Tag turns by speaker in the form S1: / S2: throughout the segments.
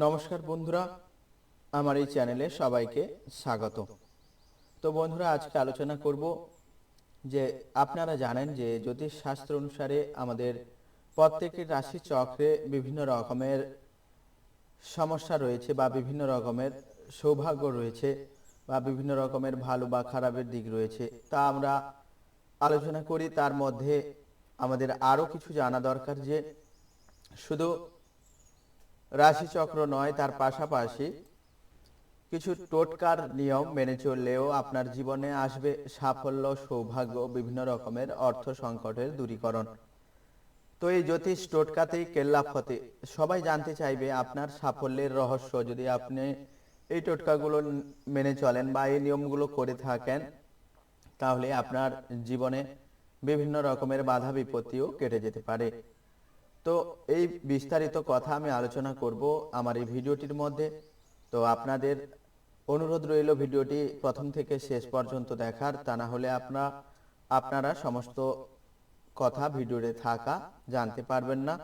S1: নমস্কার বন্ধুরা, আমার এই চ্যানেলে সবাইকে স্বাগত। তো বন্ধুরা, আজকে আলোচনা করব যে আপনারা জানেন যে জ্যোতিষ শাস্ত্র অনুসারে আমাদের প্রত্যেকের রাশি চক্রে বিভিন্ন রকমের সমস্যা রয়েছে বা বিভিন্ন রকমের সৌভাগ্য রয়েছে বা বিভিন্ন রকমের ভালো বা খারাপের দিক রয়েছে। তা আমরা আলোচনা করি, তার মধ্যে আমাদের আরও কিছু জানা দরকার যে শুধু রাশিচক্র নয়, তার পাশাপাশি কিছু টোটকার নিয়ম মেনে চললেও আপনার জীবনে আসবে সাফল্য, সৌভাগ্য, বিভিন্ন রকমের অর্থ সংকটের দূরীকরণ। তো এই জ্যোতিষ টোটকাতেই কেল্লাফতে সবাই জানতে চাইবে আপনার সাফল্যের রহস্য। যদি আপনি এই টোটকাগুলো মেনে চলেন বা এই নিয়মগুলো করে থাকেন, তাহলে আপনার জীবনে বিভিন্ন রকমের বাধা বিপত্তিও কেটে যেতে পারে। তো এই বিস্তারিত কথা আমি আলোচনা করব আমার এই ভিডিওটির মধ্যে। তো আপনাদের অনুরোধ রইল ভিডিওটি প্রথম থেকে শেষ পর্যন্ত দেখার, তা না হলে আপনারা আপনারা সমস্ত কথা ভিডিওতে থাকা জানতে পারবেন না।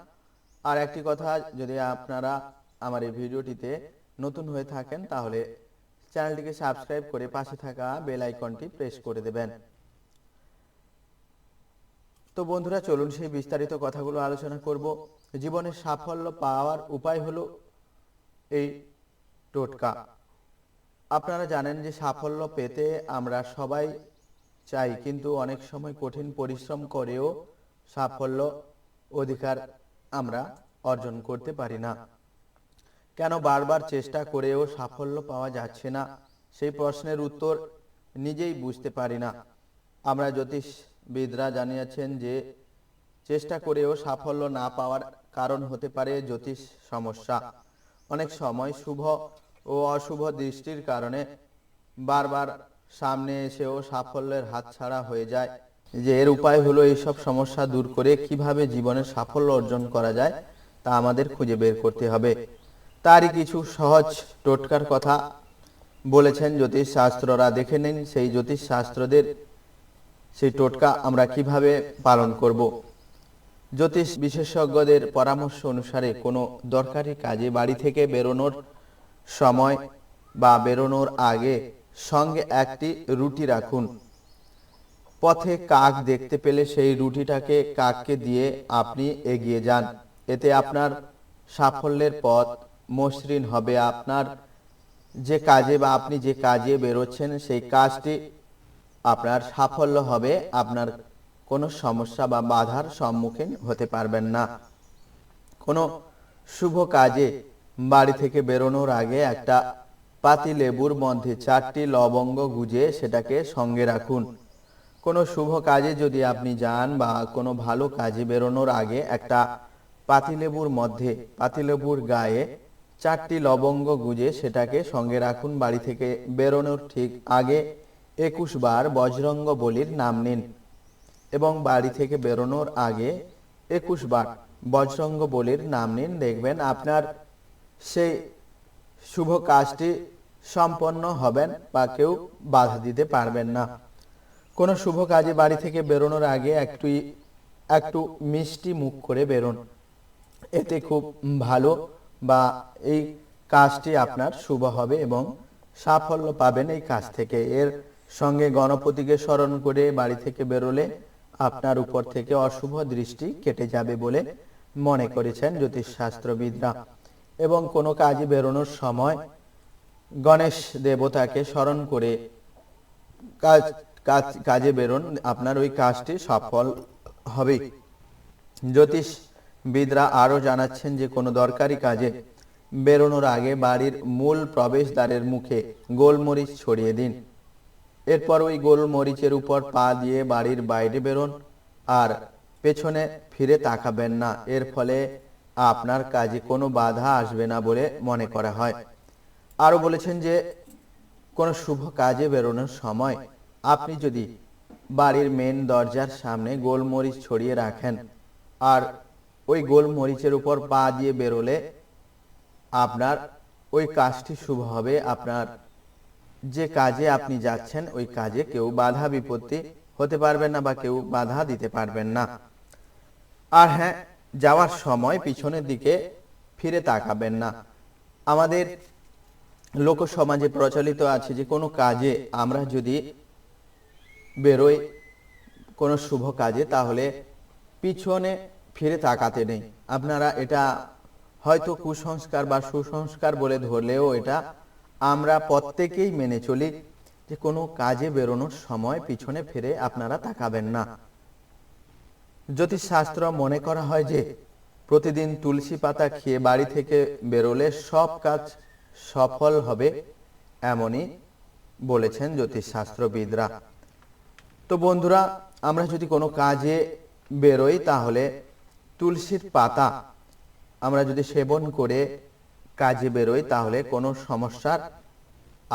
S1: আর একটি কথা, যদি আপনারা আমার এই ভিডিওটিতে নতুন হয়ে থাকেন, তাহলে চ্যানেলটিকে সাবস্ক্রাইব করে পাশে থাকা বেল আইকনটি প্রেস করে দেবেন। তো বন্ধুরা, চলুন সেই বিস্তারিত কথাগুলো আলোচনা করব। জীবনে সাফল্য পাওয়ার উপায় হলো এই টোটকা। আপনারা জানেন যে সাফল্য পেতে আমরা সবাই চাই, কিন্তু অনেক সময় কঠিন পরিশ্রম করেও সাফল্য অধিকার আমরা অর্জন করতে পারি না। কেন বারবার চেষ্টা করেও সাফল্য পাওয়া যাচ্ছে না? সেই প্রশ্নের উত্তর নিজেই বুঝতে পারি না। আমরা জ্যোতিষবিদরা জানিয়েছেন যে চেষ্টা করেও সাফল্য না পাওয়ার কারণ হতে পারে জ্যোতিষ সমস্যা। অনেক সময় শুভ ও অশুভ দৃষ্টির কারণে বারবার সামনে এসেও সাফল্যের হাতছাড়া হয়ে যায়। যে এর উপায় হলো এইসব সমস্যা দূর করে কীভাবে জীবনে সাফল্য অর্জন করা যায় তা আমাদের খুঁজে বের করতে হবে। তারই কিছু সহজ টোটকার কথা বলেছেন জ্যোতিষ শাস্ত্ররা দেখে নিন সেই জ্যোতিষ শাস্ত্রদের সেই টোটকা আমরা কীভাবে পালন করব? জ্যোতিষ বিশেষজ্ঞদের পরামর্শ অনুসারে কোনো দরকারি কাজে বাড়ি থেকে বেরোনোর সময় বা বেরোনোর আগে সঙ্গে একটি রুটি রাখুন। পথে কাক দেখতে পেলে সেই রুটিটাকে কাককে দিয়ে আপনি এগিয়ে যান। এতে আপনার সাফল্যের পথ মসৃণ হবে। আপনার যে কাজে বা আপনি যে কাজে বেরোচ্ছেন সেই কাজটি আপনার সাফল্য হবে, আপনার কোনো সমস্যা বা বাধার সম্মুখীন হতে পারবেন না। কোনো শুভ কাজে বাড়ি থেকে বেরোনোর আগে একটা পাতি লেবুর মধ্যে চারটি লবঙ্গ গুজে সেটাকে সঙ্গে রাখুন। কোনো শুভ কাজে যদি আপনি যান বা কোনো ভালো কাজে বেরোনোর আগে একটা পাতিলেবুর মধ্যে পাতিলেবুর গায়ে চারটি লবঙ্গ গুজে সেটাকে সঙ্গে রাখুন বাড়ি থেকে বেরোনোর ঠিক আগে। একুশ বার বজরঙ্গ বলির নাম নিন এবং বাড়ি থেকে বেরোনোর আগে একুশ বার বজরঙ্গ বলির নাম নিন। দেখবেন আপনার সেই শুভ কাজটি সম্পন্ন হবেন বা কেউ বাধা দিতে পারবেন না। কোনো শুভ কাজে বাড়ি থেকে বেরোনোর আগে একটু একটু মিষ্টি মুখ করে বেরোন। এতে খুব ভালো বা এই কাজটি আপনার শুভ হবে এবং সাফল্য পাবেন এই কাজ থেকে। এর সঙ্গে গণপতিকে স্মরণ করে বাড়ি থেকে বেরোলে আপনার উপর থেকে অশুভ দৃষ্টি কেটে যাবে বলে মনে করেছেন জ্যোতিষ শাস্ত্রবিদরা এবং কোনো কাজে বেরোনোর সময় গণেশ দেবতাকে স্মরণ করে কাজ কাজ বেরোন, আপনার ওই কাজটি সফল হবে। জ্যোতিষ বিদরা আরও জানাচ্ছেন যে, কোনো দরকারি কাজে বেরোনোর আগে বাড়ির মূল প্রবেশদ্বারের মুখে গোলমরিচ ছড়িয়ে দিন। এরপর ওই গোলমরিচের উপর পা দিয়ে বাড়ির বাইরে বেরোন আর পেছনে ফিরে তাকাবেন না। এর ফলে আপনার কাজে কোনো বাধা আসবে না বলে মনে করা হয়। আরও বলেছেন যে, কোনো শুভ কাজে বেরোনোর সময় আপনি যদি বাড়ির মেন দরজার সামনে গোলমরিচ ছড়িয়ে রাখেন আর ওই গোলমরিচের উপর পা দিয়ে বেরোলে আপনার ওই কাজটি শুভ হবে, আপনার যে কাজে আপনি যাচ্ছেন, ওই কাজে কেউ বাধা বিপত্তি হতে পারবেন না বা কেউ বাধা দিতে পারবেন না। আর হ্যাঁ যাওয়ার সময় পিছনের দিকে ফিরে তাকাবেন না। আমাদের লোক সমাজে প্রচলিত আছে, যে কোনো কাজে আমরা যদি বেরোই কোনো শুভ কাজে, তাহলে পিছনে ফিরে তাকাতে নেই। আপনারা এটা হয়তো কুসংস্কার বা সুসংস্কার বলে ধরলেও এটা আমরা প্রত্যেকেই মেনে চলি যে কোনো কাজে বেরোনোর সময় পিছনে ফিরে আপনারা তাকাবেন না। জ্যোতিষশাস্ত্র মনে করা হয় যে প্রতিদিন তুলসী পাতা খেয়ে বাড়ি থেকে বেরোলে সব কাজ সফল হবে এমনই বলেছেন জ্যোতিষশাস্ত্রবিদরা। তো বন্ধুরা, আমরা যদি কোনো কাজে বেরোই তাহলে তুলসীর পাতা আমরা যদি সেবন করে কাজে বেরোই তাহলে কোনো সমস্যার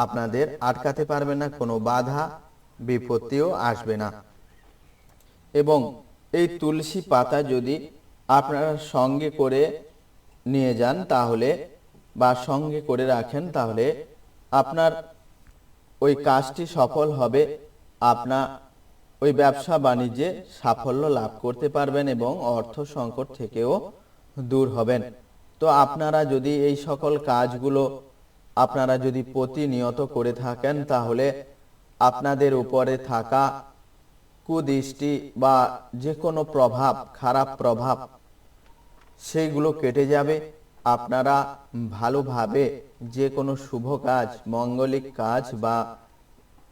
S1: আপনাদের আটকাতে পারবে না, কোনো বাধা বিপত্তিও আসবে না। এবং এই তুলসী পাতা যদি আপনারা সঙ্গে করে নিয়ে যান তাহলে বা সঙ্গে করে রাখেন, তাহলে আপনার ওই কাজটি সফল হবে আপনার ওই ব্যবসা বাণিজ্যে সাফল্য লাভ করতে পারবেন এবং অর্থ সংকট থেকেও দূর হবেন। তো আপনারা যদি এই সকল কাজগুলো আপনারা যদি প্রতিনিয়ত করে থাকেন, তাহলে আপনাদের উপরে থাকা কুদৃষ্টি বা যে কোনো প্রভাব, খারাপ প্রভাব সেইগুলো কেটে যাবে। আপনারা ভালোভাবে যে কোনো শুভ কাজ, মঙ্গলিক কাজ বা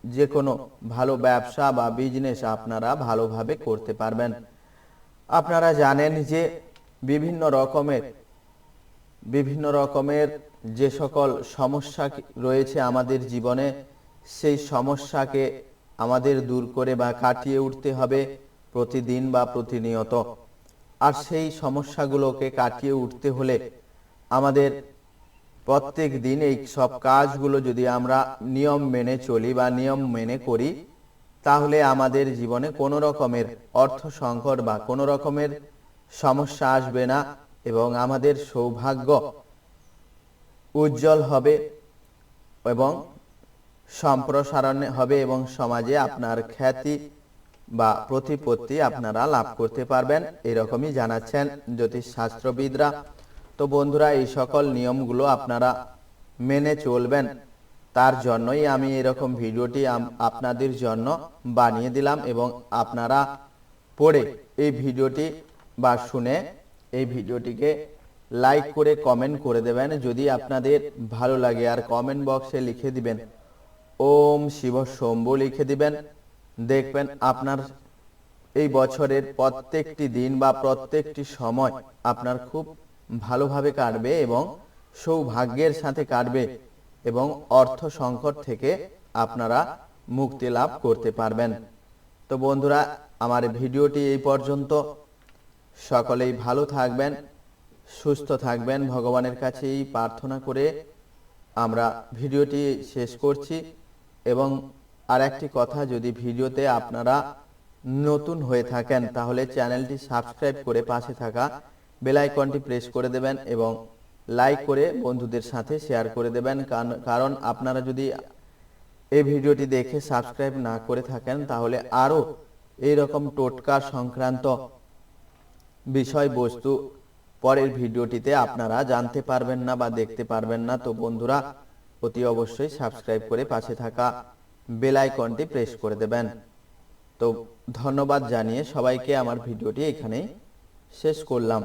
S1: যে কোনো ভালো ব্যবসা বা বিজনেস আপনারা ভালোভাবে করতে পারবেন। আপনারা জানেন যে বিভিন্ন রকমের বিভিন্ন রকমের যে সকল সমস্যা রয়েছে আমাদের জীবনে, সেই সমস্যাকে আমাদের দূর করে বা কাটিয়ে উঠতে হবে প্রতিদিন বা প্রতিনিয়ত। আর সেই সমস্যাগুলোকে কাটিয়ে উঠতে হলে আমাদের প্রত্যেক দিন এই সব কাজগুলো যদি আমরা নিয়ম মেনে চলি বা নিয়ম মেনে করি, তাহলে আমাদের জীবনে কোনো রকমের অর্থ সংকট বা কোনো রকমের সমস্যা আসবে না। এবং আমাদের সৌভাগ্য উজ্জ্বল হবে এবং সম্প্রসারণ হবে এবং সমাজে আপনার খ্যাতি বা প্রতিপত্তি আপনারা লাভ করতে পারবেন। এরকমই জানাচ্ছেন জ্যোতিষ শাস্ত্রবিদরা তো বন্ধুরা, এই সকল নিয়মগুলো আপনারা মেনে চলবেন। তার জন্যই আমি এরকম ভিডিওটি আপনাদের জন্য বানিয়ে দিলাম এবং আপনারা পড়ে এই ভিডিওটি বা শুনে এই ভিডিওটিকে লাইক করে কমেন্ট করে দেবেন। যদি আপনাদের ভালো লাগে, আর কমেন্ট বক্সে লিখে দিবেন, ওম শিব শম্ভু লিখে দিবেন। দেখবেন আপনার এই বছরের প্রত্যেকটি দিন বা প্রত্যেকটি সময় আপনার খুব ভালোভাবে কাটবে এবং সৌভাগ্যের সাথে কাটবে এবং অর্থ সংকট থেকে আপনারা মুক্তি লাভ করতে পারবেন। তো বন্ধুরা, আমার ভিডিওটি এই পর্যন্ত। সকলেই ভালো থাকবেন, সুস্থ থাকবেন। ভগবানের কাছে এই প্রার্থনা করে আমরা ভিডিওটি শেষ করছি এবং আর একটি কথা, যদি ভিডিওতে আপনারা নতুন হয়ে থাকেন, তাহলে চ্যানেলটি সাবস্ক্রাইব করে পাশে থাকা বেল আইকনটি প্রেস করে দেবেন এবং লাইক করে বন্ধুদের সাথে শেয়ার করে দেবেন। কারণ- আপনারা যদি এই ভিডিওটি দেখে সাবস্ক্রাইব না করে থাকেন, তাহলে আরও এই রকম টোটকা সংক্রান্ত বিষয়বস্তু পরের ভিডিওটিতে আপনারা জানতে পারবেন না বা দেখতে পারবেন না। তো বন্ধুরা, অতি অবশ্যই সাবস্ক্রাইব করে পাশে থাকা বেল আইকনটি প্রেস করে দেবেন। তো ধন্যবাদ জানিয়ে সবাইকে আমার ভিডিওটি এখানেই শেষ করলাম।